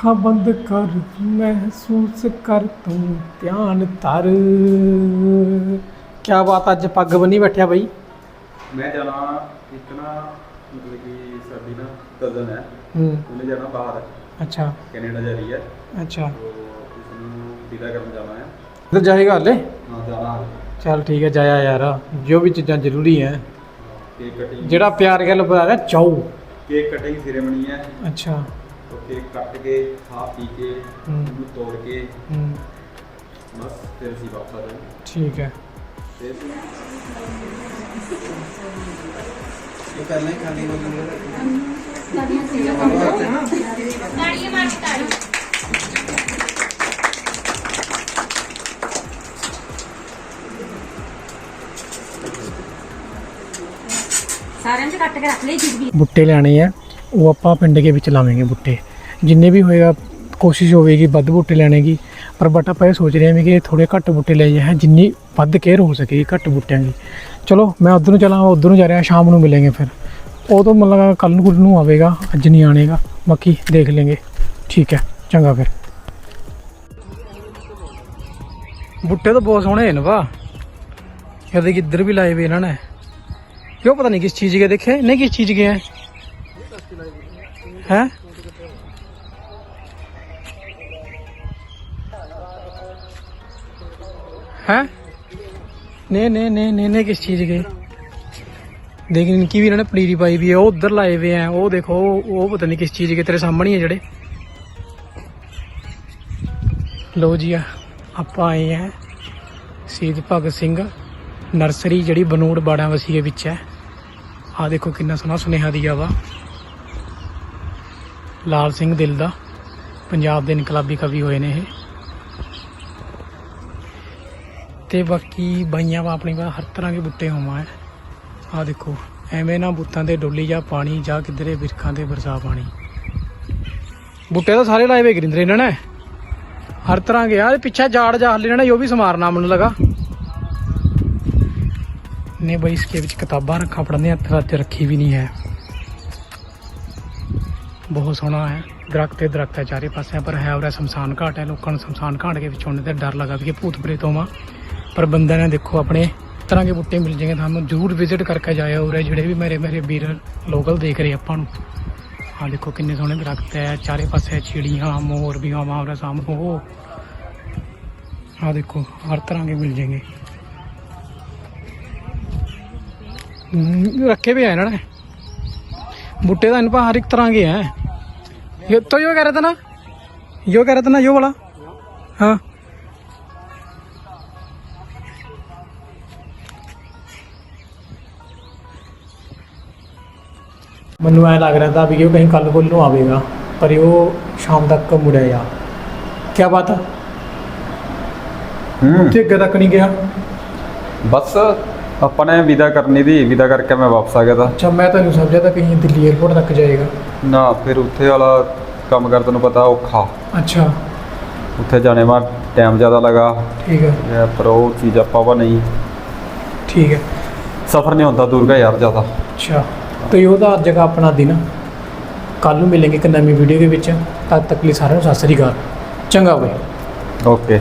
ਅੱਖਾਂ ਬੰਦ ਕਰ ਮਹਿਸੂਸ ਕਰ ਤੂੰ ਧਿਆਨ ਧਰ। ਕੀ ਬਾਤ ਅੱਜ ਪੱਗ ਬੰਨੀ ਬੈਠਿਆ ਬਈ? ਮੈਂ ਜਾਣਾ ਇੱਕ ਨਾ ਮਤਲਬ ਕਿ ਸਾਡੀ ਨਾ ਕਜ਼ਨ ਹੈ। ਹੂੰ। ਉਹਨੇ ਜਾਣਾ ਬਾਹਰ। ਅੱਛਾ। ਕੈਨੇਡਾ ਜਾ ਰਹੀ ਹੈ। ਅੱਛਾ। ਤੋ ਉਸ ਨੂੰ ਵਿਦਾ ਕਰਨ ਜਾਣਾ ਹੈ। ਤੇ ਜਾਏਗਾ ਹਲੇ? ਹਾਂ ਜਾਣਾ ਹੈ ਚੱਲ ਠੀਕ ਹੈ ਜਾਇਆ ਯਾਰ। ਜੋ ਵੀ ਚੀਜ਼ਾਂ ਜ਼ਰੂਰੀ ਹੈ। ਕੇਕ ਕਟਿੰਗ ਜਿਹੜਾ ਪਿਆਰ ਗੱਲ ਰਿਹਾ ਚਾਉ। ਕੇਕ ਕਟਿੰਗ ਸੈਰੇਮਨੀ ਹੈ। ਅੱਛਾ। ਕੇਕ ਕੱਟ ਕੇ ਖਾ ਪੀ ਕੇ ਹੂੰ। ਉਹਨੂੰ ਤੋੜ ਕੇ ਹੂੰ। ਬਸ ਫਿਰ ਅਸੀਂ ਵਾਪਸ ਆ ਜਾਣਾ ਠੀਕ ਹੈ। ਤੇ ਇਹ ਪਹਿਲਾਂ ਹੀ ਖਾਣੀ ਹੁੰਦੀ ਹੈ। ਤਾੜੀਆਂ ਮਾਰ ਕੇ ਤਾੜੀ ਸਾਰਿਆਂ ਚ ਕੱਟ ਕੇ ਰੱਖ ਲਈ ਚੀਜ਼ ਵੀ ਬੁੱਟੇ ਲੈਣੇ ਆ। ਉਹ ਆਪਾਂ ਪਿੰਡ ਦੇ ਵਿੱਚ ਲਾਵਾਂਗੇ ਬੁੱਟੇ। ਜਿੰਨੇ ਵੀ ਹੋਏਗਾ, ਕੋਸ਼ਿਸ਼ ਹੋਵੇਗੀ ਵੱਧ ਬੂਟੇ ਲੈਣੇ ਦੀ ਪਰ ਬਟ ਆਪਾਂ ਇਹ ਸੋਚ ਰਹੇ ਹਾਂ ਕਿ ਥੋੜੇ ਘੱਟ ਬੂਟੇ ਲੈ ਜਾਏ ਜਿੰਨੀ ਵੱਧ ਕੇਅਰ ਹੋ ਸਕੇ ਘੱਟ ਬੂਟਿਆਂ ਦੀ। ਚਲੋ, ਮੈਂ ਉਧਰ ਨੂੰ ਚਲਾਂ ਉਧਰ ਨੂੰ ਜਾ ਰਿਹਾ, ਸ਼ਾਮ ਨੂੰ ਮਿਲਾਂਗੇ ਫਿਰ। ਉਹ ਤੋਂ ਮਤਲਬ ਕੱਲ ਨੂੰ ਕੁੱਲ ਨੂੰ ਆਵੇਗਾ, ਅੱਜ ਨਹੀਂ ਆਣੇਗਾ। ਬਾਕੀ ਦੇਖ ਲਾਂਗੇ। ਠੀਕ ਹੈ, ਚੰਗਾ ਫਿਰ। ਬੂਟੇ ਤਾਂ ਬਹੁਤ ਸੋਹਣੇ ਨੇ ਵਾ ਕਦੇ ਕਿੱਧਰ ਵੀ ਲਾਏ ਵੇ ਇਹਨਾਂ ਨੇ। ਕਿਉਂ ਪਤਾ ਨਹੀਂ ਕਿਸ ਚੀਜ਼ ਕੇ ਦੇਖੇ? ਨਹੀਂ ਕਿਸ ਚੀਜ਼ ਕੇ ਹੈ ਹੈ है नहीं नहीं नहीं नहीं नहीं किस चीज़ के लेकिन इनकी भी इन्होंने पनीरी पाई हुई है वो उधर लाए हुए हैं वो देखो वो पता नहीं किस चीज़ के तेरे सामने है जड़े लो जी आप आए हैं शहीद भगत सिंह नर्सरी जड़ी बनूड़ बाड़ा वसी के बिच है आ देखो किन्ना सोहना सुनेहा दिया वा ਲਾਲ ਸਿੰਘ ਦਿਲ ਦਾ, ਪੰਜਾਬ ਦੇ ਇਨਕਲਾਬੀ ਕਵੀ ਹੋਏ ਨੇ ਇਹ। ਤੇ ਬਾਕੀ ਬਾਈਆਂ ਵਾ ਆਪਣੀ ਵਾ, ਹਰ ਤਰ੍ਹਾਂ ਦੇ ਬੁੱਟੇ ਹੋਵਾਂ ਹੈ ਆ ਦੇਖੋ, ਐਵੇਂ ਨਾ ਬੁੱਤਾਂ ਤੇ ਡੋਲੀ ਜਾ ਪਾਣੀ ਜਾ ਕਿਧਰੇ ਵਿਰਖਾਂ ਤੇ ਵਰਸਾ ਪਾਣੀ। ਬੁੱਟੇ ਤਾਂ ਸਾਰੇ ਲਾਏ ਵੇ ਗਰਿੰਦਰ, ਇਹਨਾਂ ਨੇ। ਹਰ ਤਰ੍ਹਾਂ ਦੇ ਯਾਰ ਪਿੱਛੇ ਜਾੜ ਜਾ ਹੱਲੇ ਨੇ ਉਹ ਵੀ ਸਮਾਰਨਾ ਮੈਨੂੰ ਲਗਾ। ਨੇ ਬਈ ਇਸਕੇ ਵਿੱਚ ਕਿਤਾਬਾਂ ਰੱਖਾਂ ਪੜਨੇ ਹੱਥ ਰੱਖੀ ਵੀ ਨਹੀਂ ਹੈ। ਬਹੁਤ ਸੋਹਣਾ ਹੈ। ਦਰਖਤ ਤੇ ਦਰਖਤ ਹੈ ਚਾਰੇ ਪਾਸੇ ਪਰ ਹੈ ਉਹਦਾ ਸ਼ਮਸ਼ਾਨ ਘਾਟ ਹੈ। ਲੋਕਾਂ ਨੂੰ ਸ਼ਮਸ਼ਾਨ ਘਾਟ ਦੇ ਵਿੱਚੋਂ ਤੇ ਡਰ ਲੱਗਾ ਵੀ ਕਿ ਭੂਤ ਪ੍ਰੇਤ ਹੋਵਾਂ ਪਰ ਬੰਦਿਆਂ ਨੇ ਦੇਖੋ, ਆਪਣੇ ਤਰ੍ਹਾਂ ਦੇ ਬੁੱਟੇ ਮਿਲ ਜਾਣਗੇ ਤੁਹਾਨੂੰ। ਜ਼ਰੂਰ ਵਿਜ਼ਿਟ ਕਰਕੇ ਜਾਇਓ ਉਰੇ, ਜਿਹੜੇ ਵੀ ਮੇਰੇ ਮੇਰੇ ਵੀਰ ਲੋਕਲ ਦੇਖ ਰਹੇ ਆਪਾਂ ਨੂੰ। ਆ ਦੇਖੋ ਕਿੰਨੇ ਸੋਹਣੇ ਦਰਖਤ ਹੈ। ਚਾਰੇ ਪਾਸੇ ਚਿੜੀਆਂ, ਮੋਰ ਵੀ ਆਵਾਂ ਉਹਦਾ ਸਾਹਮਣੇ। ਉਹ ਆ ਦੇਖੋ, ਹਰ ਤਰ੍ਹਾਂ ਦੇ ਮਿਲ ਜਾਣਗੇ। ਰੱਖੇ ਵੀ ਹੈ ਨਾ। ਬੁੱਟੇ ਤਾਂ ਇਹਨਾਂ ਹਰ ਇੱਕ ਤਰ੍ਹਾਂ ਦੇ ਹੈ। ये तो यो कह रहे थे ना यो कह रहे थे ना यो वाला हाँ ਮੈਨੂੰ ਐ ਲੱਗ ਰਿਹਾ ਤਾਂ ਵੀ ਇਹ ਕਹੀਂ ਕੱਲ ਕੋਲ ਨੂੰ ਆਵੇਗਾ ਪਰ ਉਹ ਸ਼ਾਮ ਤੱਕ ਮੁੜਿਆ ਜਾ ਕੀ ਬਾਤ ਹੈ ਹੂੰ ਤੇ ਅੱਗੇ ਤੱਕ ਨਹੀਂ ਗਿਆ ਬਸ ਆਪਾਂ ਨੇ ਵਿਦਾ ਕਰਨੀ ਦੀ ਵਿਦਾ ਕਰਕੇ ਮੈਂ ਵਾਪਸ ਆ ਗਿਆ ਤਾਂ। ਅੱਛਾ ਮੈਂ ਤੁਹਾਨੂੰ ਸਮਝਿਆ ਤਾਂ ਕहीं ਦਿੱਲੀ 에ਅਰਪੋਰਟ ਤੱਕ ਜਾਏਗਾ। ਨਾ ਫਿਰ ਉੱਥੇ ਵਾਲਾ ਕੰਮ ਕਰ ਤੈਨੂੰ ਪਤਾ ਔਖਾ। ਅੱਛਾ। ਉੱਥੇ ਜਾਣੇ ਮਾ ਟਾਈਮ ਜ਼ਿਆਦਾ ਲਗਾ। ਠੀਕ ਹੈ। ਇਹ ਪਰ ਉਹ ਚੀਜ਼ ਆਪਾਂ ਵਾ ਨਹੀਂ। ਠੀਕ ਹੈ। ਸਫ਼ਰ ਨਹੀਂ ਹੁੰਦਾ ਦੂਰ ਦਾ ਯਾਰ ਜ਼ਿਆਦਾ। ਅੱਛਾ। ਤੇ ਉਹਦਾ ਅੱਜ ਜਗ੍ਹਾ ਆਪਣਾ ਦਿਨ ਕੱਲ ਨੂੰ ਮਿਲਾਂਗੇ ਇੱਕ ਨਵੀਂ ਵੀਡੀਓ ਦੇ ਵਿੱਚ। ਤਦ ਤੱਕ ਲਈ ਸਾਰਿਆਂ ਨੂੰ ਸਤਿ ਸ੍ਰੀ ਅਕਾਲ। ਚੰਗਾ ਬਈ। ਓਕੇ